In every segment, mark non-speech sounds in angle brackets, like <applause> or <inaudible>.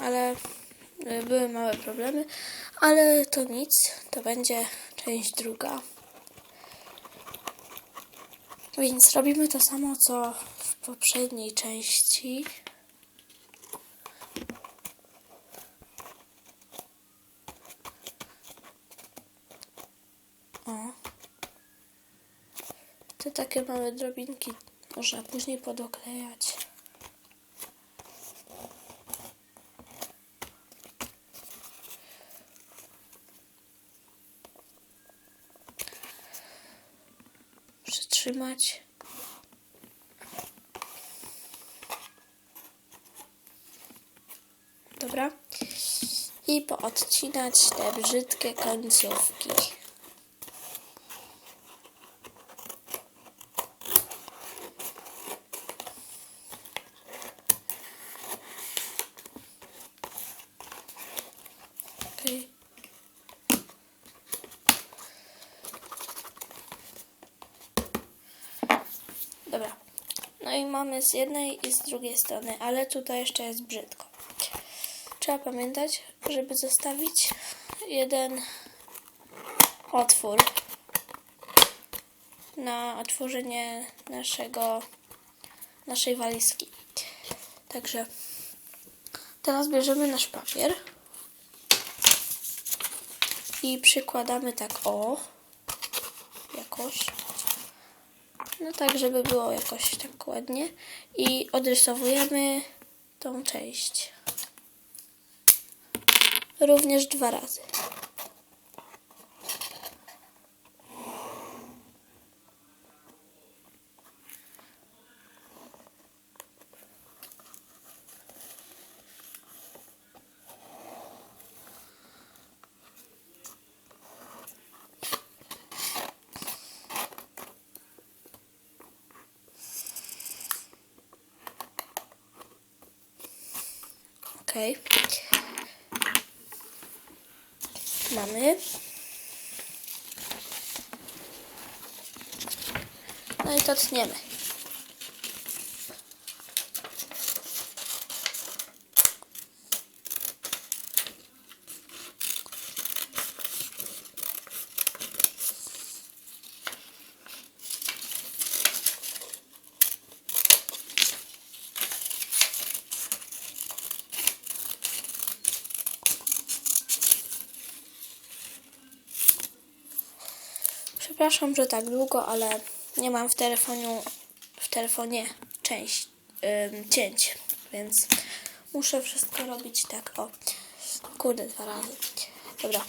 Ale y, były małe problemy, ale to nic, to będzie część druga. Więc robimy to samo co w poprzedniej części. O. Te takie małe drobinki można później podoklejać. Przytrzymać. Dobra. I poodcinać te brzydkie końcówki. Okej. Dobra. No i mamy z jednej i z drugiej strony, ale tutaj jeszcze jest brzydko. Trzeba pamiętać, żeby zostawić jeden otwór na otworzenie naszego naszej walizki. Także teraz bierzemy nasz papier i przykładamy tak o jakoś. No tak, żeby było jakoś tak ładnie. I odrysowujemy tą część. Również dwa razy. Okej. Mamy. No i to tniemy. Przepraszam, że tak długo, ale nie mam w telefonie, w telefonie część, ym, cięć, więc muszę wszystko robić tak, o, kurde, dwa razy. Dobra.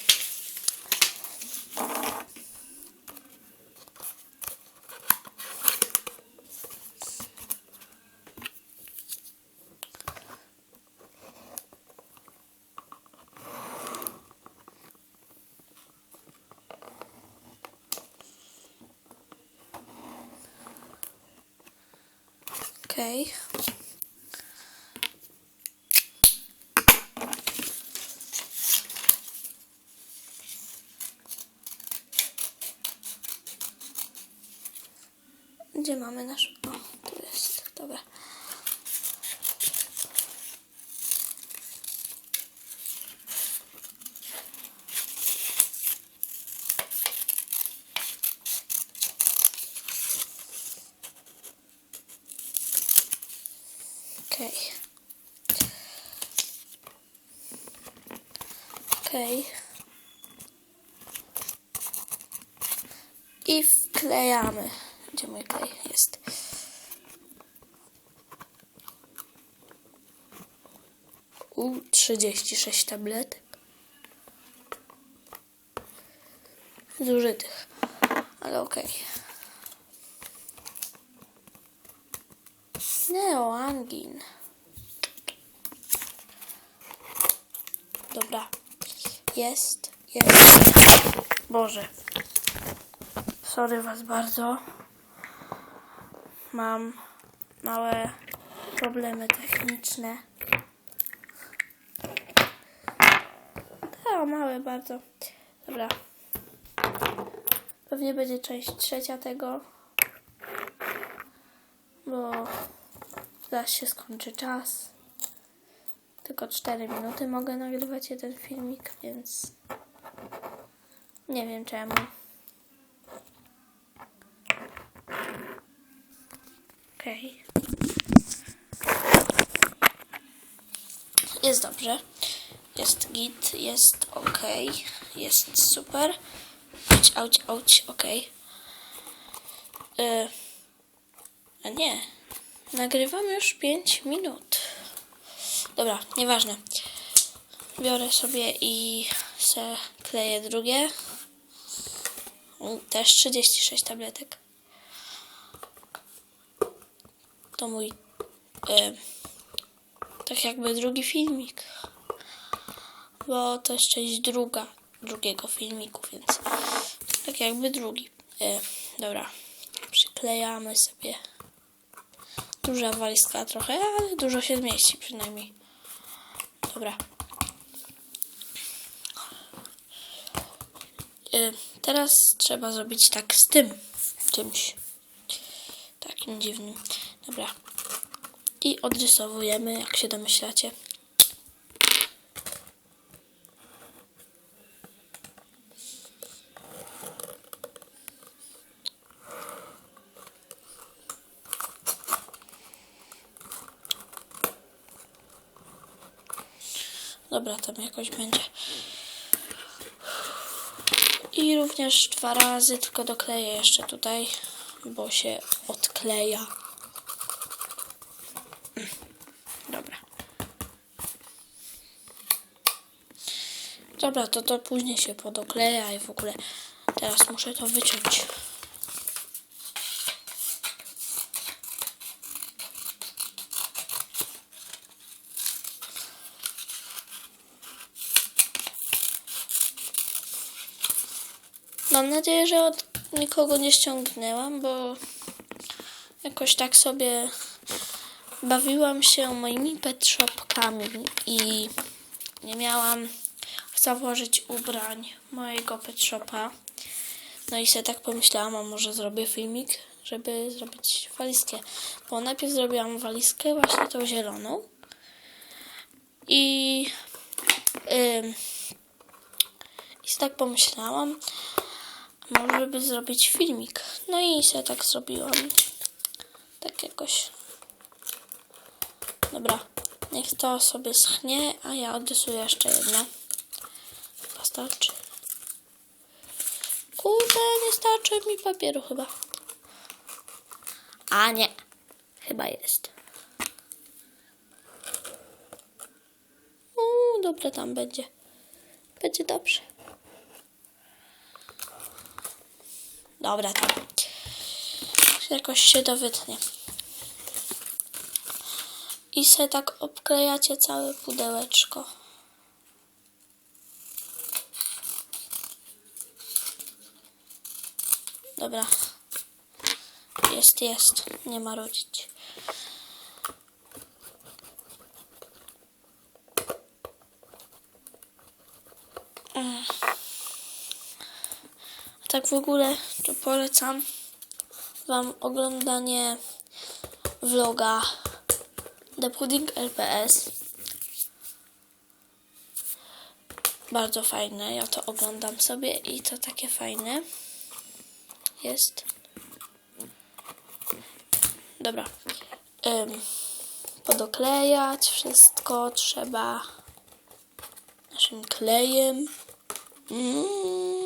Okej. Gdzie mamy nasz... O, tu jest. Dobra. Okej. Okej. I wklejamy. Gdzie mój klej jest? U, 36 tabletek. Zużytych. Ale okej. Neoangin. Dobra. Jest. Jest. Boże. Sorry was bardzo. Mam małe problemy techniczne. Tak, małe bardzo. Dobra. Pewnie będzie część trzecia tego. Bo zaraz się skończy czas. tylko 4 minuty mogę nagrywać jeden filmik, więc nie wiem czemu. Okej. Jest dobrze. Jest git, jest ok, jest super. Auć, auć, auć, ok. Y, a nie, nagrywam już 5 minut. Dobra, nieważne. Biorę sobie i se kleję drugie. Też 36 tabletek. To mój y, tak jakby drugi filmik. Bo to jest część druga drugiego filmiku, więc tak jakby drugi. Y, dobra, przyklejamy sobie. Duża walizka trochę, ale dużo się zmieści przynajmniej. Dobra. Y, teraz trzeba zrobić tak z tym czymś. Takim dziwnym. Dobra. I odrysowujemy, jak się domyślacie. Dobra, tam jakoś będzie. I również dwa razy, tylko dokleję jeszcze tutaj, bo się odkleja. Dobra. Dobra, to to później się podokleja i w ogóle teraz muszę to wyciąć. Mam nadzieję, że od nikogo nie ściągnęłam, bo jakoś tak sobie bawiłam się moimi pet shopkami i nie miałam założyć ubrań mojego pet shopa. No i sobie tak pomyślałam, a może zrobię filmik, żeby zrobić walizkę. Bo najpierw zrobiłam walizkę właśnie tą zieloną i ym, i tak pomyślałam, może by zrobić filmik. No i sobie tak zrobiłam. Tak jakoś. Dobra, niech to sobie schnie, a ja odrysuję jeszcze jedno. Chyba starczy. Kurde, nie starczy mi papieru chyba. A nie, chyba jest. Uuu, dobra, tam będzie. Będzie dobrze. Dobra, tam. Jakoś się to wytnie. I se tak obklejacie całe pudełeczko. Dobra. Jest, jest. Nie ma rodzić. A tak w ogóle to polecam Wam oglądanie vloga The Pudding LPS. Bardzo fajne, ja to oglądam sobie i to takie fajne jest. Dobra. Ym, podoklejać wszystko trzeba naszym klejem. Mm,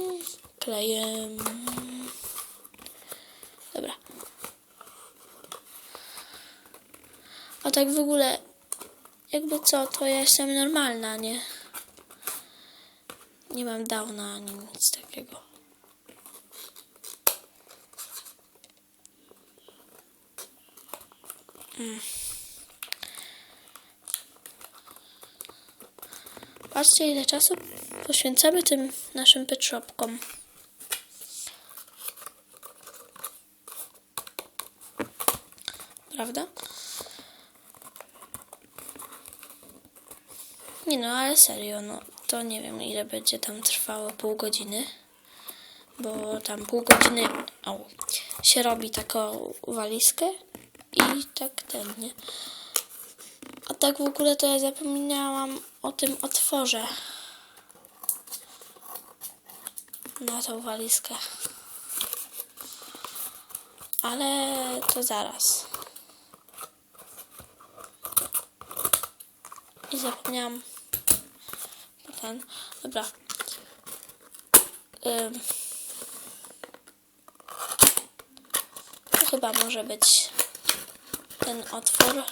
klejem. Dobra. A tak w ogóle, jakby co, to ja jestem normalna, nie? Nie mam downa ani nic takiego. Mm. Patrzcie, ile czasu poświęcamy tym naszym pet shopkom. Prawda? Nie no, ale serio, no to nie wiem ile będzie tam trwało pół godziny. Bo tam pół godziny au, się robi taką walizkę i tak ten, nie? A tak w ogóle to ja zapomniałam o tym otworze. Na tą walizkę. Ale to zaraz. I zapomniałam. Ten. Dobra. Ym. To chyba może być ten otwór.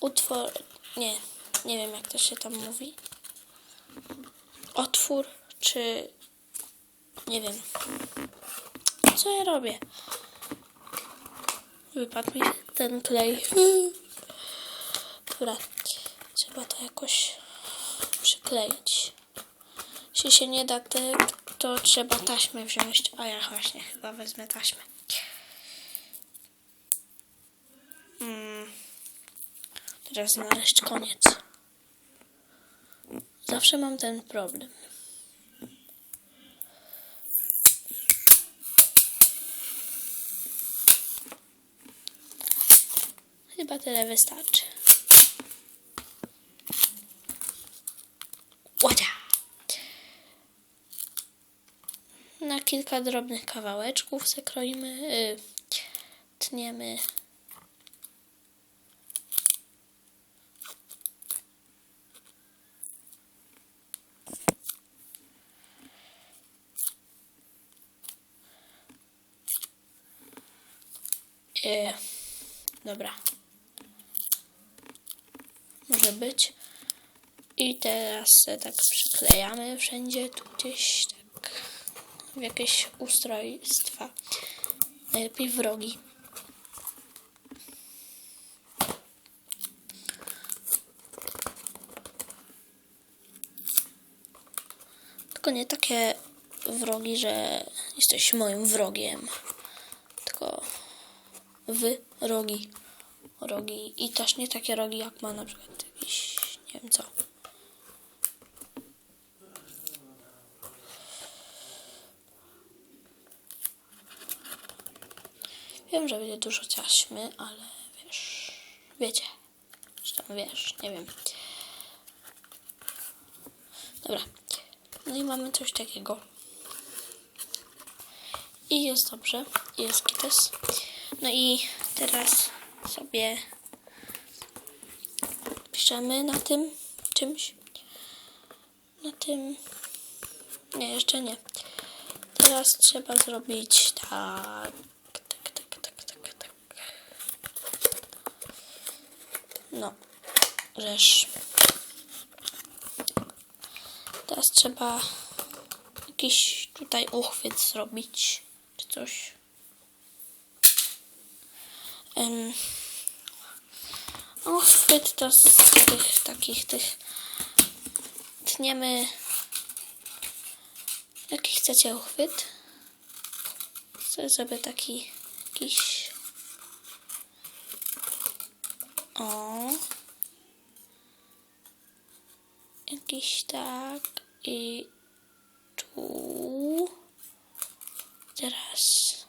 Utwór. Nie, nie wiem jak to się tam mówi. Otwór, czy. Nie wiem. Co ja robię? Wypadł mi ten klej. <laughs> Dobra, trzeba to jakoś przykleić. Jeśli się nie da to trzeba taśmę wziąć. A ja właśnie chyba wezmę taśmę. Mm. Teraz znaleźć koniec. Zawsze mam ten problem. Chyba tyle wystarczy. Ładzia! Na kilka drobnych kawałeczków zakroimy, y, tniemy. Y, dobra. Może być. I teraz tak przyklejamy wszędzie, tu gdzieś tak w jakieś ustrojstwa. Najlepiej w rogi. Tylko nie takie wrogi, że jesteś moim wrogiem. Tylko wy rogi. Rogi. I też nie takie rogi, jak ma na przykład jakiś, nie wiem co. Wiem, że będzie dużo taśmy, ale wiesz, wiecie, tam wiesz, nie wiem. Dobra, no i mamy coś takiego. I jest dobrze, jest kites. No i teraz sobie piszemy na tym czymś. Na tym. Nie, jeszcze nie. Teraz trzeba zrobić tak, tak, tak, tak. No, rzesz. Teraz trzeba jakiś tutaj uchwyt zrobić, czy coś. Em, uchwyt to z tych takich tych tniemy jaki chcecie uchwyt. Sobie taki jakiś o. Jakiś tak i tu. Teraz